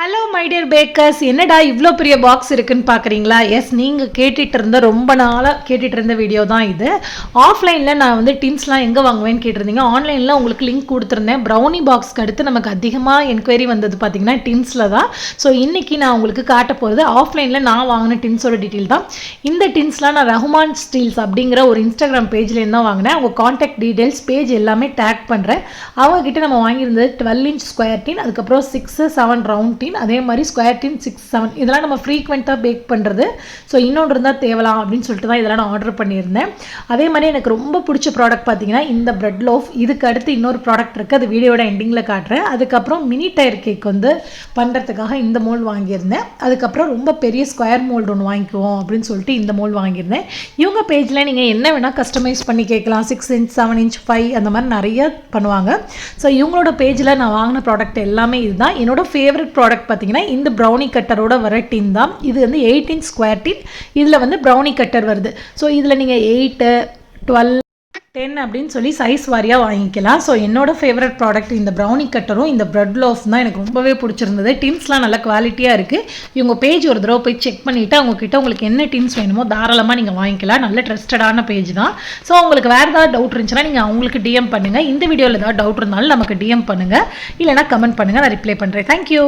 Hello my dear bakers என்னடா இவ்வளோ பெரிய பாக்ஸ் இருக்குன்னு பார்க்குறீங்களா எஸ் நீங்கள் கேட்டுட்டு இருந்த ரொம்ப நாளாக கேட்டுட்டு இருந்த வீடியோ தான் இது. ஆஃப்லைனில் நான் வந்து டின்ஸ்லாம் எங்கே வாங்குவேன்னு கேட்டிருந்தீங்க? ஆன்லைனில் உங்களுக்கு லிங்க் கொடுத்துருந்தேன். ப்ரௌனி பாக்ஸ்க்கு அடுத்து நமக்கு அதிகமாக என்கொயரி வந்தது பார்த்தீங்கன்னா டின்ஸில் தான். ஸோ இன்றைக்கி நான் உங்களுக்கு காட்ட போகிறது ஆஃப்லைனில் நான் வாங்கின டின்ஸோட டீட்டெயில் தான். இந்த டின்ஸ்லாம் நான் ரஹ்மான் ஸ்டீல்ஸ் அப்படிங்கிற ஒரு இன்ஸ்டாகிராம் பேஜ்லேருந்து தான் வாங்கினேன். அவங்க காண்டாக்ட் டீட்டெயில்ஸ் பேஜ் எல்லாமே டேக் பண்ணுறேன் அவங்கக்கிட்ட நம்ம வாங்கியிருந்தது டுவெல் இன்ச் ஸ்கொயர் டின் அதுக்கப்புறம் சிக்ஸு செவன் ரவுண்ட் டின் அதே மாதிரி ஸ்கொயர் டீன் சிக்ஸ் செவன் இதெல்லாம் நம்ம ஃப்ரீக்வெண்ட்டாக பேக் பண்ணுறது ஸோ இன்னொன்று இருந்தால் தேவலாம் அப்படின்னு சொல்லிட்டு தான் இதெல்லாம் நான் ஆர்டர் பண்ணியிருந்தேன். அதே மாதிரி எனக்கு ரொம்ப பிடிச்ச ப்ராடக்ட் பார்த்தீங்கன்னா இந்த பிரெட் லோஃப் இதுக்கு அடுத்து இன்னொரு ப்ராடக்ட் இருக்குது அது வீடியோட எண்டிங்கில் காட்டுறேன். அதுக்கப்புறம் மினி டயர் கேக் வந்து பண்ணுறதுக்காக இந்த மோல்டு வாங்கியிருந்தேன். அதுக்கப்புறம் ரொம்ப பெரிய ஸ்கொயர் மோல்டு ஒன்று வாங்கிக்குவோம் அப்படின்னு சொல்லிட்டு இந்த மோல்டு வாங்கியிருந்தேன். இவங்க பேஜில் நீங்கள் என்ன வேணால் கஸ்டமைஸ் பண்ணி கேட்கலாம். Six inch seven inch five அந்த மாதிரி நிறைய பண்ணுவாங்க. ஸோ இவங்களோட பேஜில் நான் வாங்கின ப்ராடக்ட் எல்லாமே இதுதான். என்னோட ஃபேவரட் ப்ராடக்ட் பார்த்தீங்கன்னா இந்த ப்ரௌனி கட்டரோட வர டின் தான். இது வந்து எயிட்டீன் ஸ்கொயர் டின் இதில் வந்து ப்ரௌனி கட்டர் வருது. ஸோ இதில் நீங்கள் எயிட்டு டுவெல் டென் அப்படின்னு சொல்லி சைஸ் வாரியாக வாங்கிக்கலாம். ஸோ என்னோட ஃபேவரட் ப்ராடக்ட் இந்த ப்ரௌனி கட்டரும் இந்த ப்ரெட் லோஃப் தான் எனக்கு ரொம்பவே பிடிச்சிருந்தது. டின்ஸ்லாம் நல்ல குவாலிட்டியாக இருக்குது இவங்க பேஜ் ஒரு தடவை போய் செக் பண்ணிவிட்டு அவங்கக்கிட்ட உங்களுக்கு என்ன டின்ஸ் வேணுமோ தாராளமாக நீங்கள் வாங்கிக்கலாம். நல்ல ட்ரஸ்டடான பேஜ் தான். ஸோ உங்களுக்கு வேறு ஏதாவது டவுட் இருந்துச்சுன்னா நீங்கள் அவங்களுக்கு டிஎம் பண்ணுங்கள் இந்த வீடியோவில் ஏதாவது டவுட் இருந்தாலும் நமக்கு டிஎம் பண்ணுங்கள் இல்லைனா கமெண்ட் பண்ணுங்கள் நான் ரிப்ளை பண்ணுறேன் தேங்க்யூ